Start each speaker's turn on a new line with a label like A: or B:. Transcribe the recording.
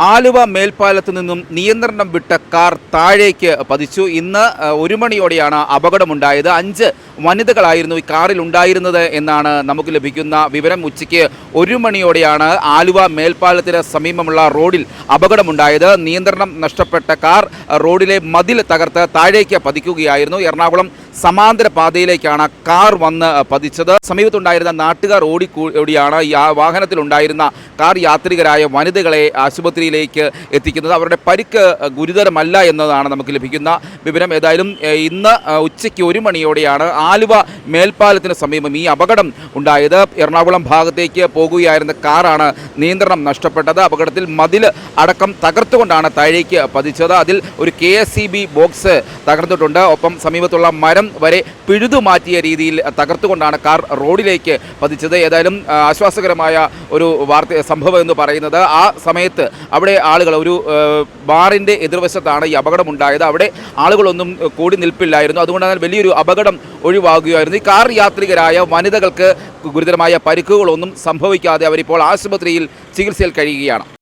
A: ആലുവ മേൽപ്പാലത്ത് നിന്നും നിയന്ത്രണം വിട്ട കാർ താഴേക്ക് പതിച്ചു. ഇന്ന് ഒരു മണിയോടെയാണ് അപകടമുണ്ടായത്. അഞ്ച് വനിതകളായിരുന്നു ഈ കാറിൽ ഉണ്ടായിരുന്നത് എന്നാണ് നമുക്ക് ലഭിക്കുന്ന വിവരം. ഉച്ചയ്ക്ക് ഒരു മണിയോടെയാണ് ആലുവ മേൽപ്പാലത്തിന് സമീപമുള്ള റോഡിൽ അപകടമുണ്ടായത്. നിയന്ത്രണം നഷ്ടപ്പെട്ട കാർ റോഡിലെ മതിൽ തകർത്ത് താഴേക്ക് പതിക്കുകയായിരുന്നു. എറണാകുളം സമാന്തര പാതയിലേക്കാണ് കാർ വന്ന് പതിച്ചത്. സമീപത്തുണ്ടായിരുന്ന നാട്ടുകാർ ഓടിക്കൂടിയാണ് ഈ ആ വാഹനത്തിലുണ്ടായിരുന്ന കാർ യാത്രികരായ വനിതകളെ ആശുപത്രിയിലേക്ക് എത്തിക്കുന്നത്. അവരുടെ പരിക്ക് ഗുരുതരമല്ല എന്നതാണ് നമുക്ക് ലഭിക്കുന്ന വിവരം. ഏതായാലും ഇന്ന് ഉച്ചയ്ക്ക് ഒരു മണിയോടെയാണ് ആലുവ മേൽപ്പാലത്തിന് സമീപം ഈ അപകടം ഉണ്ടായത്. എറണാകുളം ഭാഗത്തേക്ക് പോകുകയായിരുന്ന കാറാണ് നിയന്ത്രണം നഷ്ടപ്പെട്ടത്. അപകടത്തിൽ മതിൽ അടക്കം തകർത്തുകൊണ്ടാണ് താഴേക്ക് പതിച്ചത്. അതിൽ ഒരു കെ ബോക്സ് തകർന്നിട്ടുണ്ട്. ഒപ്പം സമീപത്തുള്ള മരം വരെ പിഴുതു മാറ്റിയ രീതിയിൽ തകർത്തുകൊണ്ടാണ് കാർ റോഡിലേക്ക് പതിച്ചത്. ഏതായാലും ആശ്വാസകരമായ ഒരു വാർത്ത സംഭവം എന്ന് പറയുന്നത് ആ സമയത്ത് അവിടെ ആളുകൾ ഒരു ബാറിന്റെ എതിർവശത്താണ് ഈ അപകടമുണ്ടായത് അവിടെ ആളുകളൊന്നും കൂടി നിൽപ്പില്ലായിരുന്നു. അതുകൊണ്ടാണ് വലിയൊരു അപകടം ഒഴിവാകുകയായിരുന്നു. ഈ കാർ യാത്രികരായ വനിതകൾക്ക് ഗുരുതരമായ പരിക്കുകളൊന്നും സംഭവിക്കാതെ അവരിപ്പോൾ ആശുപത്രിയിൽ ചികിത്സയിൽ കഴിയുകയാണ്.